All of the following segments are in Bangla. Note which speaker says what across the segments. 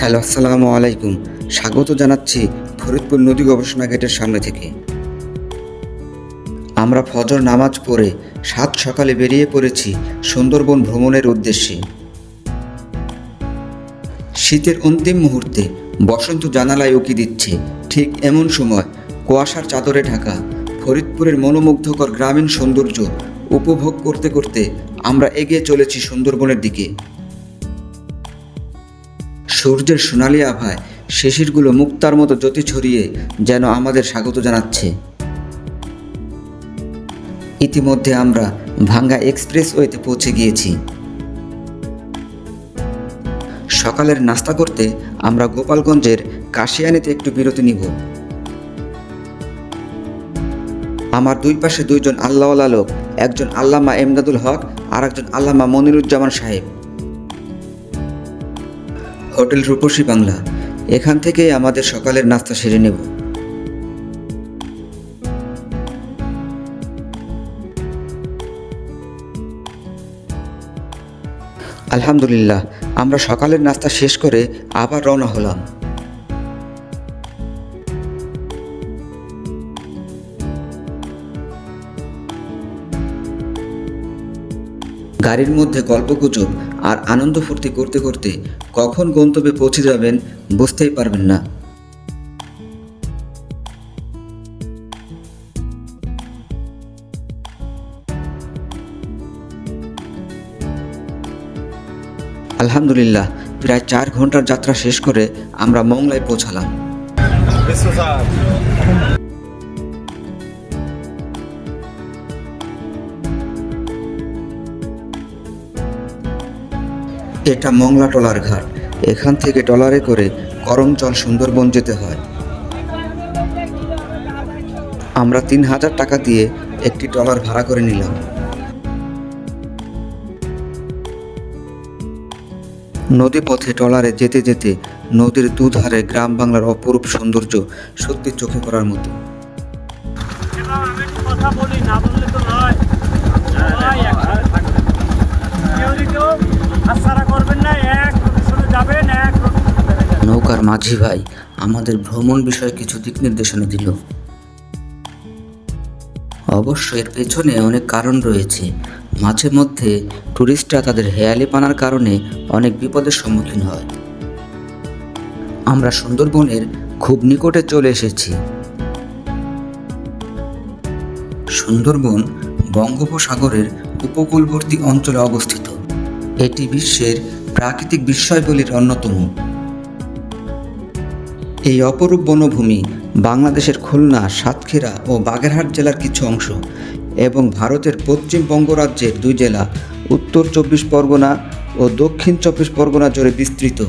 Speaker 1: হ্যালো, আসসালামু আলাইকুম। স্বাগত জানাচ্ছি ফরিদপুর নদী গবেষণা গেটের সামনে থেকে। আমরা ফজর নামাজ পড়ে সাত সকালে বেরিয়ে পড়েছি সুন্দরবন ভ্রমণের উদ্দেশ্যে। শীতের অন্তিম মুহূর্তে বসন্ত জানালায় উকি দিচ্ছে ঠিক এমন সময় কুয়াশার চাদরে ঢাকা ফরিদপুরের মনোমুগ্ধকর গ্রামীণ সৌন্দর্য উপভোগ করতে করতে আমরা এগিয়ে চলেছি সুন্দরবনের দিকে। সূর্যের সোনালি আভায় শিশিরগুলো মুক্তার মতো জ্যোতি ছড়িয়ে যেন আমাদের স্বাগত জানাচ্ছে। ইতিমধ্যে আমরা ভাঙ্গা এক্সপ্রেসওয়েতে পৌঁছে গিয়েছি। সকালের নাস্তা করতে আমরা গোপালগঞ্জের কাশিয়ানিতে একটু বিরতি নিব। আমার দুই পাশে দুইজন আল্লাহওয়ালা লোক, একজন আল্লামা এমদাদুল হক আর একজন আল্লামা মনিরুজ্জামান সাহেব। হোটেল রূপসী বাংলা। এখান থেকেই আমাদের সকালের নাস্তা সেরে নেব। আলহামদুলিল্লাহ, আমরা সকালের নাস্তা শেষ করে আবার রওনা হলাম। গাড়ির মধ্যে গল্পগুজব আর আনন্দ ফুর্তি করতে করতে কখন গন্তব্যে পৌঁছে যাবেন বুঝতেই পারবেন না। আলহামদুলিল্লাহ, প্রায় চার ঘণ্টার যাত্রা শেষ করে আমরা মংলায় পৌঁছালাম। এটা মংলা টলার ঘাট। এখান থেকে টলারে করে করমচল সুন্দরবন যেতে হয়। আমরা তিন হাজার টাকা দিয়ে একটি টলার ভাড়া করে নিলাম। নদী পথে টলারে যেতে যেতে নদীর দুধারে গ্রাম বাংলার অপরূপ সৌন্দর্য সত্যি চোখে পড়ার মতো।
Speaker 2: কথা বলি, না
Speaker 1: নৌকার মাঝি ভাই আমাদের ভ্রমণ বিষয়ে কিছু দিক নির্দেশনা দিল। অবশ্য এর পেছনে অনেক কারণ রয়েছে। মাঝে মধ্যে টুরিস্টরা তাদের হেয়ালি পানার কারণে অনেক বিপদের সম্মুখীন হয়। আমরা সুন্দরবনের খুব নিকটে চলে এসেছি। সুন্দরবন বঙ্গোপসাগরের উপকূলবর্তী অঞ্চলে অবস্থিত। এটি বিশ্বের প্রাকৃতিক বিস্ময়গুলির অন্যতম। এই অপরূপ বনভূমি বাংলাদেশের খুলনা, সাতক্ষীরা ও বাগেরহাট জেলার কিছু অংশ এবং ভারতের পশ্চিমবঙ্গ রাজ্যের দুই জেলা, উত্তর চব্বিশ পরগনা ও দক্ষিণ চব্বিশ পরগনা জুড়ে বিস্তৃত।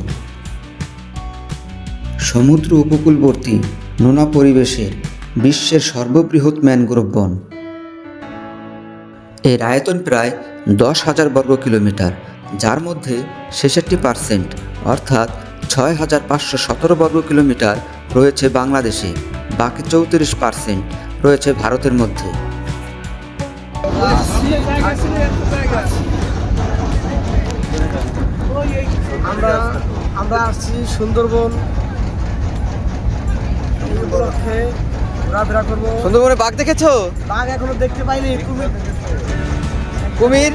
Speaker 1: সমুদ্র উপকূলবর্তী নোনা পরিবেশের বিশ্বের সর্ববৃহৎ ম্যানগ্রোভ বন। এর আয়তন প্রায় দশ হাজার বর্গ কিলোমিটার যার মধ্যে ছেষট্টি পার্সেন্ট অর্থাৎ ছয় হাজার পাঁচশো সতেরো বর্গ কিলোমিটার রয়েছে বাংলাদেশে বাকি চৌত্রিশ পার্সেন্ট রয়েছে ভারতের মধ্যে।
Speaker 3: আমরা আমরা আসছি সুন্দরবন। উপলক্ষে ঘোরাফেরা করব।
Speaker 4: সুন্দরবনে বাঘ দেখেছ?
Speaker 3: বাঘ এখনও দেখতে পাইনি কুমির।
Speaker 4: কুমির?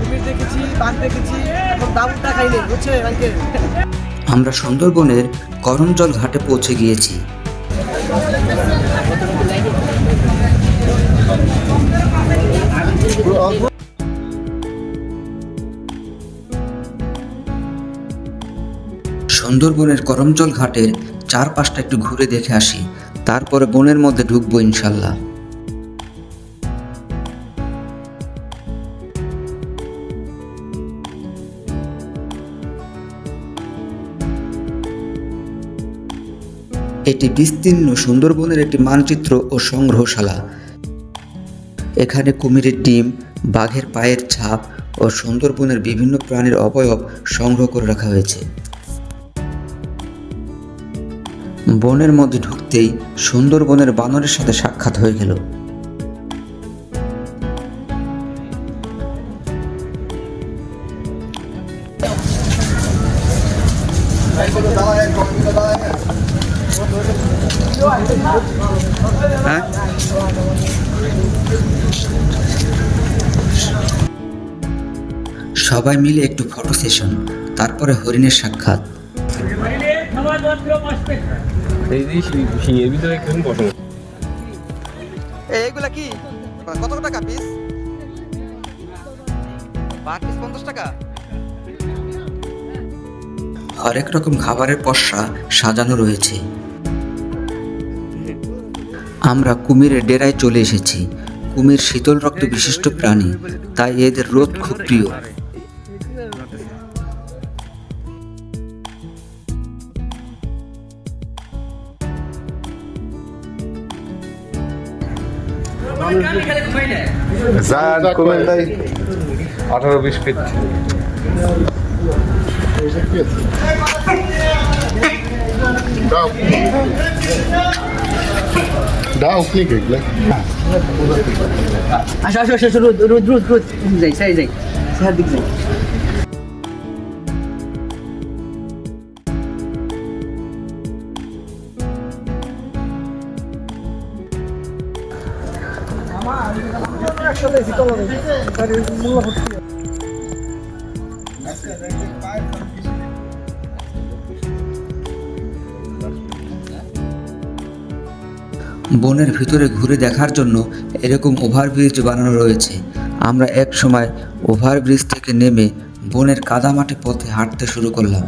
Speaker 3: কুমির দেখেছি, বাঘ দেখেছি এখন বুঝছে
Speaker 1: আমরা সুন্দরবনের করমজল ঘাটে পৌঁছে গিয়েছি। সুন্দরবনের করমজল ঘাটের চারপাশটা একটু ঘুরে দেখে আসি, তারপরে বনের মধ্যে ঢুকবো ইনশাল্লাহ। এটি বিস্তীর্ণ সুন্দরবনের একটি মানচিত্র ও সংগ্রহশালা। এখানে কুমিরের ডিম, বাঘের পায়ের ছাপ ও সুন্দরবনের বিভিন্ন প্রাণীর অবয়ব সংগ্রহ করে রাখা হয়েছে। বনের মধ্যে ঢুকতেই সুন্দরবনের বানরের সাথে সাক্ষাৎ হয়ে গেল। হ্যাঁ? সবাই মিলে একটু ফটো সেশন তারপরে হরিণের সাক্ষাৎ।
Speaker 4: এইগুলা কি? কত টাকা পিস পার পিস পঞ্চাশ টাকা।
Speaker 1: হরেক রকম খাবারের পসরা সাজানো রয়েছে। আমরা কুমিরের ডেরায় চলে এসেছি। কুমির শীতল রক্ত বিশিষ্ট প্রাণী তাই এদের রোদ খুব প্রিয়।
Speaker 5: জান কমেন নাই আঠারো বিশ fit
Speaker 6: Dá o clique, né?
Speaker 3: আসো আসো আসো রোদ রোদ রোদ রোদ। যাই সাই যাই। সার দিক যাই।
Speaker 1: বনের ভিতরে ঘুরে দেখার জন্য এরকম ওভারব্রিজ বানানো রয়েছে। আমরা এক সময় ওভারব্রিজ থেকে নেমে বনের কাদামাটি পথে হাঁটতে শুরু করলাম।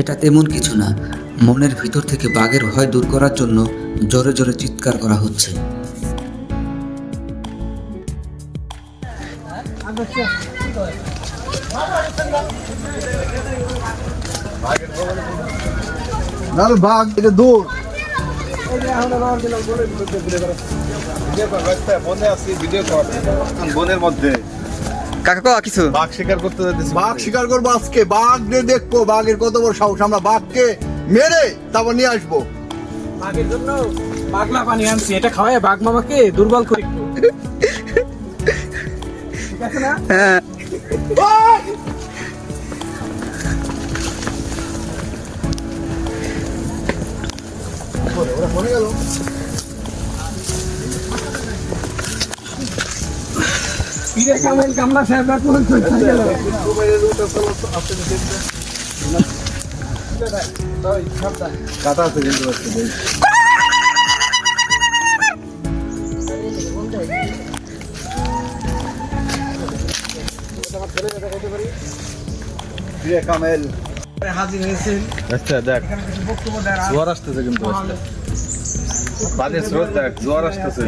Speaker 1: এটা তেমন কিছু না। মনের ভিতর থেকে বাঘের ভয় দূর করার জন্য জোরে জোরে চিৎকার করা হচ্ছে।
Speaker 6: বাঘ এটা দৌড়
Speaker 5: বনে আছি ভিডিও কর বনের মধ্যে।
Speaker 4: কাকা কয়া কিছু?
Speaker 5: বাঘ শিকার করতে যেতেছি
Speaker 6: বাঘ শিকার করব আজকে। বাঘ দিয়ে দেখব বাঘের কত বড় সাহস। আমরা বাঘকে মেরে তারপর নিয়ে আসব।
Speaker 3: বাঘের জন্য বাঘলা পানি আনছি। এটা খাওয়ায় বাঘ মামাকে দুর্বল করে ঠিক আছে না?
Speaker 4: হ্যাঁ।
Speaker 6: ওরা ফোনে গেল।
Speaker 3: পীরে কামেল কামলা সাহেব কোন কোথায়
Speaker 6: কাটা আছে কিন্তু আজকে। কামেল
Speaker 3: হাজির হয়েছেন।
Speaker 5: আচ্ছা দেখ। জোয়ার আসতেছে কিন্তু। পানির স্রোত দেখ। জোয়ার আসতেছে।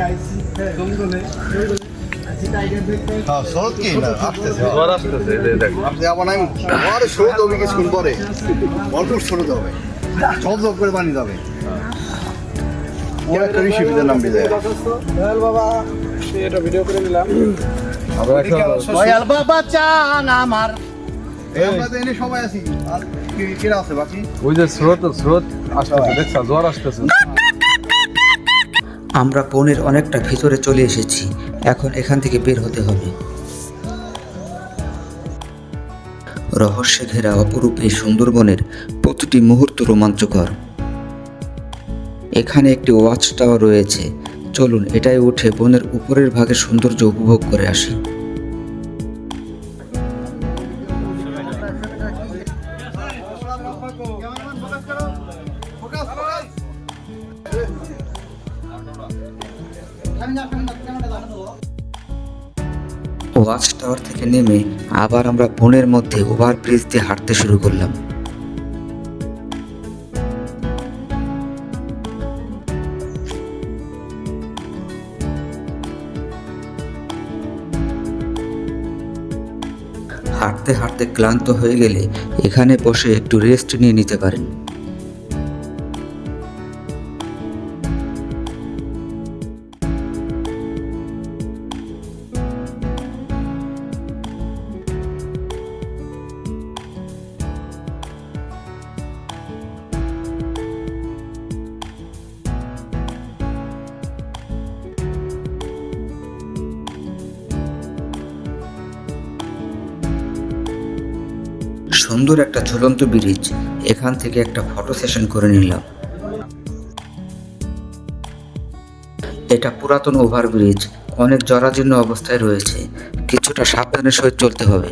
Speaker 3: জঙ্গলে।
Speaker 6: শরৎ কি না? আসতেছে
Speaker 5: জোয়ার আসতেছে এই
Speaker 6: আপনি আমার নাম আরে শরৎ হবে কিছুক্ষণ পরে অল্প শরৎ হবে। সব সব করে পানি যাবে। ও একটা ঋষিবিদের নাম বিদায়।
Speaker 3: বাবা এটা ভিডিও করে নিলাম।
Speaker 6: দয়াল বাবা চান আমার। এই আমরা তো এনে সবাই আছি। আর কেরা আছে বাকি?
Speaker 5: ওই যে স্রোত স্রোত আসতেছে দেখছ জোয়ার আসতেছে।
Speaker 1: আমরা বনের অনেকটা ভিতরে চলে এসেছি। এখন এখান থেকে বের হতে হবে। রহস্যে ঘেরা অপরূপ এই সুন্দরবনের প্রতিটি মুহূর্ত রোমাঞ্চকর। এখানে একটি ওয়াচ টাওয়ার রয়েছে। চলুন, এটাই উঠে বনের উপরের ভাগে সৌন্দর্য উপভোগ করে আসি। ওয়াচ টাওয়ার থেকে নেমে আবার আমরা বনের মধ্যে ওভারব্রিজ দিয়ে হাঁটতে শুরু করলাম। হাঁটতে হাঁটতে ক্লান্ত হয়ে গেলে এখানে বসে একটু রেস্ট নিয়ে নিতে পারেন। সুন্দর একটা ঝুলন্ত ব্রিজ এখান থেকে একটা ফটো সেশন করে নিলাম। এটা পুরাতন ওভারব্রিজ অনেক জরাজীর্ণ অবস্থায় রয়েছে, কিছুটা সাবধানের সহিত চলতে হবে।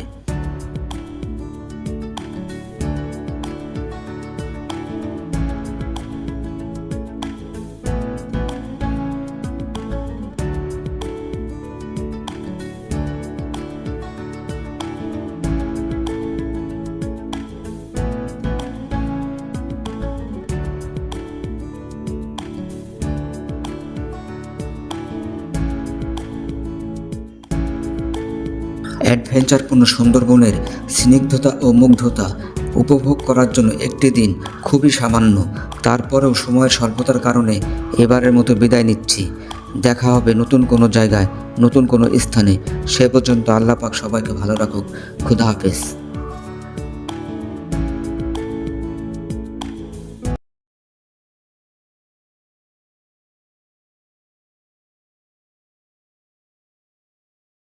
Speaker 1: অ্যাডভেঞ্চারপূর্ণ সুন্দরবনের স্নিগ্ধতা ও মুগ্ধতা উপভোগ করার জন্য একটি দিন খুবই সামান্য। তারপরেও সময়ের স্বল্পতার কারণে এবারের মতো বিদায় নিচ্ছি। দেখা হবে নতুন কোনো জায়গায়, নতুন কোনো স্থানে। সে পর্যন্ত আল্লাহ পাক সবাইকে ভালো রাখুক। খুদা হাফেজ।